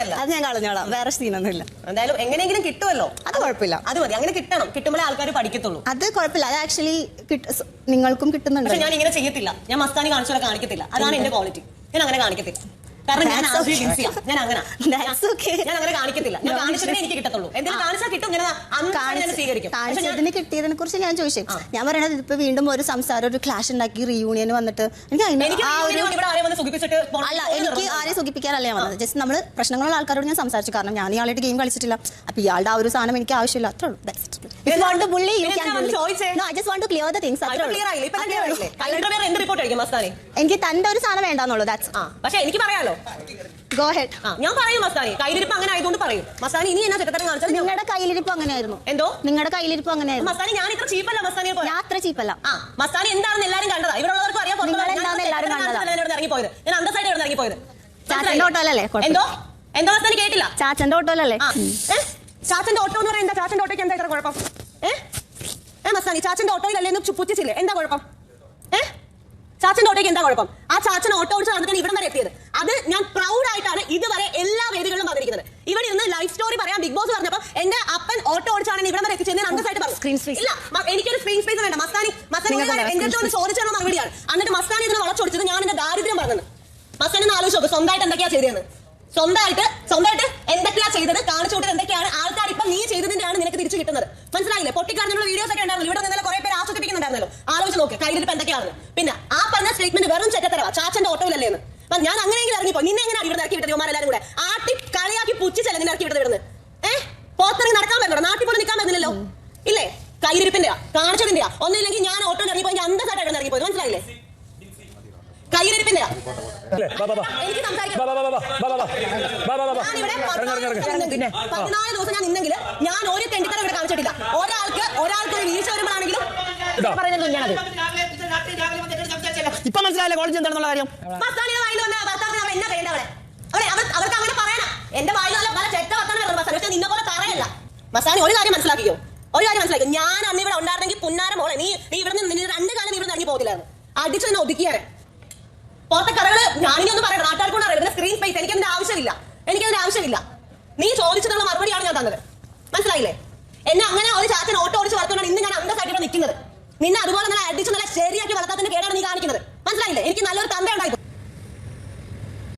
അത് ഞാൻ കളഞ്ഞോളാം. വേറെ സീനൊന്നും ഇല്ല എന്തായാലും എങ്ങനെയെങ്കിലും കിട്ടുമല്ലോ. അത് കുഴപ്പമില്ല. അത് മതി. അങ്ങനെ കിട്ടണം. കിട്ടുമ്പോഴേ ആൾക്കാർ പഠിക്കത്തുള്ളൂ. അത് കുഴപ്പമില്ല. അത് ആക്ച്വലി നിങ്ങൾക്കും കിട്ടുന്നുണ്ട് പക്ഷെ ഞാൻ ഇങ്ങനെ ചെയ്യത്തില്ല. ഞാൻ മസ്താനി കാണിച്ചോ കാണിക്കത്തില്ല. അതാണ് എന്റെ ക്വാളിറ്റി ഞാൻ അങ്ങനെ കാണിക്കത്തില്ല. കാരണം ഞാൻ. ഞാൻ അങ്ങനെ. ഞാൻ അങ്ങനെ കാണിക്കത്തില്ല. ഞാൻ കാണിച്ചിട്ടേ എനിക്ക് കിട്ടത്തുള്ളൂ. എന്തെങ്കിലും കാണിച്ചാൽ കിട്ടും ഞാൻ സ്വീകരിക്കും. കാണിച്ചതിന് കിട്ടിയതിനെ കുറിച്ച് ഞാൻ ചോദിച്ചേ. ഞാൻ പറയണത് ഇപ്പൊ വീണ്ടും ഒരു സംസാരം ഒരു ക്ലാഷ് ഉണ്ടാക്കി റീയൂണിയൻ വന്നിട്ട്. എനിക്ക് അല്ല എനിക്ക് ആരെയും സുഖിപ്പിക്കാനല്ല ഞാൻ വന്നത്. ജസ്റ്റ് നമ്മൾ പ്രശ്നങ്ങളുള്ള ആൾക്കാരോട് ഞാൻ സംസാരിച്ചു. കാരണം ഞാൻ ഇയാളായിട്ട് ഗെയിം കളിച്ചിട്ടില്ല. അപ്പൊ ഇയാളുടെ ആ ഒരു സാധനം എനിക്ക് ആവശ്യമില്ല. അത്രേ ഉള്ളൂ. എനിക്ക് തന്റെ ഒരു സാധനം വേണ്ടെന്നുള്ളൂ പക്ഷെ എനിക്ക് പറയാലോ? ഗോ ഹെഡ് ആ ഞാൻ പറയും മസാനി കയ്യിലിരിപ്പ് അങ്ങനെ ആയതുകൊണ്ട് പറയും. മസാനി ഇനി എന്നാ ചെറ്റത്തരം കാണിച്ചാൽ ഞാൻ- നിങ്ങളുടെ കയ്യിലിരിപ്പ് അങ്ങനെയായിരുന്നു. എന്തോ? നിങ്ങളുടെ കയ്യിലിരിപ്പ് അങ്ങനെയായിരുന്നു. മസാനി ഞാൻ ഇത്ര ചീപ്പല്ല മസാനി പോലെ. ഞാൻ അത്ര ചീപ്പല്ല. ആ മസാനി എന്താണെന്ന് എല്ലാരും കണ്ടതാ. ഇവിടെയുള്ളവർക്ക് അറിയാം പുറത്തുള്ളവർക്ക് നിങ്ങൾ എന്താണെന്ന് എല്ലാവരും ഞാൻ കണ്ടതാ. സൈഡ് ഇറങ്ങിപ്പോയത്. ഞാൻ അന്തസ്സായിട്ട് ഇവിടെ ഇറങ്ങിപ്പോയത്. ചാച്ചന്റെ ഓട്ടോയിലല്ലേ? കുഴപ്പമില്ല. എന്തോ? എന്തോ മസ്താനി കേട്ടില്ല? ചാച്ചന്റെ ഓട്ടോയിലല്ലേ? ആ. ഏ? ചാച്ചന്റെ ഓട്ടോ എന്ന് പറയുന്നത് എന്താ? ചാച്ചന്റെ ഓട്ടോയ്ക്ക് എന്താ ഇത്ര കുഴപ്പം? ഏ? ഏ മസ്താനി ചാച്ചന്റെ ഓട്ടോയിലല്ലേ എന്ന് പുച്ഛിച്ചില്ലേ? എന്താ കുഴപ്പം? ഏ? ചാച്ചന്റെ ഓട്ടോയ്ക്ക് എന്താ കുഴപ്പം? ആ ചാച്ചൻ ഓട്ടോ ഓടിച്ച് നടന്നിട്ടാണ് ഇവിടം വരെ എത്തിയത്. ലൈഫ് സ്റ്റോറി പറയാം ബിഗ് ബോസ് പറഞ്ഞപ്പോൾ എന്റെ അപ്പൻ ഓട്ടോ ഓടിച്ചാണ് ഇവിടെ വരെ എത്തിച്ചത്. ഞാൻ അന്തസ്സായിട്ട് പറഞ്ഞു. ഇല്ല എനിക്കൊരു സ്ക്രീൻ സ്പേസ് വേണ്ട. മസ്താനി മസ്താനി എന്റെ അടുത്ത് ചോദിച്ചാണ് മറുപടിയാണ്. എന്നിട്ട് മസ്താനി ഇതിന് വളച്ചൊടിച്ചത് ഞാൻ എന്റെ ദാരിദ്ര്യം പറഞ്ഞത് മസ്താനി ഒന്ന് ആലോചിച്ച് നോക്ക് സ്വന്തമായിട്ട് എന്തൊക്കെയാ ചെയ്തതെന്ന്. സ്വന്തമായിട്ട് സ്വന്തമായിട്ട് എന്തൊക്കെയാ ചെയ്തത്? കാണിച്ചു എന്തൊക്കെയാണ്? ആൾക്കാർ ഇപ്പൊ നീ ചെയ്തതിന്റെയാണ് നിനക്ക് തിരിച്ചു കിട്ടുന്നത്. മനസ്സിലായില്ലേ? പൊട്ടിക്കാരനുള്ള വീഡിയോസ് ഒക്കെ ഉണ്ടായിരുന്നു ഇവിടെ നിന്നലെ കുറെ പേര് ആസ്വദിപ്പിക്കുന്നുണ്ടായിരുന്നല്ലോ. ആലോചിച്ച് നോക്ക് കയ്യിലിരിപ്പ് എന്തൊക്കെയാണ് പിന്നെ ആ പറഞ്ഞ സ്റ്റേറ്റ്മെന്റ് വെറും ചെറ്റത്തരവാ. ചാച്ചന്റെ ഓട്ടോയിലല്ലേ എന്ന്. ഞാൻ അങ്ങനെയെങ്കിലും ഇറങ്ങിപ്പോ നിന്നെ എങ്ങനെയാണ് ഇവിടെ ഇറക്കി വിട്ടത്? എല്ലാവരും കൂടെ. ആട്ടി കളിയാക്കി പുച്ഛിച്ചല്ലേ നിന്നെ ഇറക്കി വിടുന്നത് ഇവിടുന്ന്? ഏഹ് പോത്തിറങ്ങി നടക്കാൻ പറ്റുള്ളൂ നാട്ടിൽ പോലും നിൽക്കാൻ പറ്റുന്നില്ലല്ലോ ഇല്ലേ? കയ്യിരിപ്പിന്റെയാ കാണിച്ചതിന്റെയാ. ഒന്നില്ലെങ്കിൽ ഞാൻ ഓട്ടോ ഇറങ്ങി മനസ്സിലായില്ലേ? വാ, വാ. ഞാനിവിടെ ഇറങ്ങ്. പതിനാല് ദിവസം നിന്നെങ്കിൽ പതിനാല് ദിവസം ഞാൻ നിന്നെങ്കിൽ ഞാൻ ഒരു തെണ്ടിത്തരം ഇവിടെ കാണിച്ചിട്ടില്ല. ഒരാൾക്ക് ഒരാൾക്ക് ഒരു വീഴ്ച വരുമ്പോഴാണെങ്കിലും. പറയുന്നത് തന്നെയാണത്. ഇപ്പൊ മനസ്സിലായില്ലേ കോളേജ് എന്താണെന്നുള്ള കാര്യം? പക്ഷെ നിന്നെ പോലെ പറയല്ല മസാനി ഒരു കാര്യം മനസ്സിലാക്കിയോ ഒരു കാര്യം മനസ്സിലാക്കി ഞാൻ അന്ന് ഇവിടെ ഉണ്ടായിരുന്നെങ്കിൽ പുന്നാര മോളെ നീ നീ ഇവിടെ നിന്ന് രണ്ട് കാലം ഇവിടെ ഇറങ്ങി പോകത്തില്ലായിരുന്നു. അടിച്ചു തന്നെ ഒതുക്കിയാണ് പുറത്തെ കഥകൾ ഞാനിനി ഒന്ന് പറയണം നാട്ടുകാർക്കൊണ്ട് അറിയാം. സ്ക്രീൻ സ്പേസ് എനിക്ക് അതിന്റെ ആവശ്യമില്ല. എനിക്ക് അതിന്റെ ആവശ്യമില്ല. നീ ചോദിച്ചിട്ടുള്ള മറുപടിയാണ് ഞാൻ തന്നത്. മനസ്സിലായില്ലേ? എന്നെ അങ്ങനെ ഒരു ചാച്ചൻ ഓട്ടോ ഓടിച്ച് വളർത്തുകൊണ്ടാണ് ഇന്ന് ഞാൻ അന്തസ്സായിട്ട് നിൽക്കുന്നത്. നിന്നെ അതുപോലെ നല്ല അടിച്ചു നല്ല ശരിയാക്കി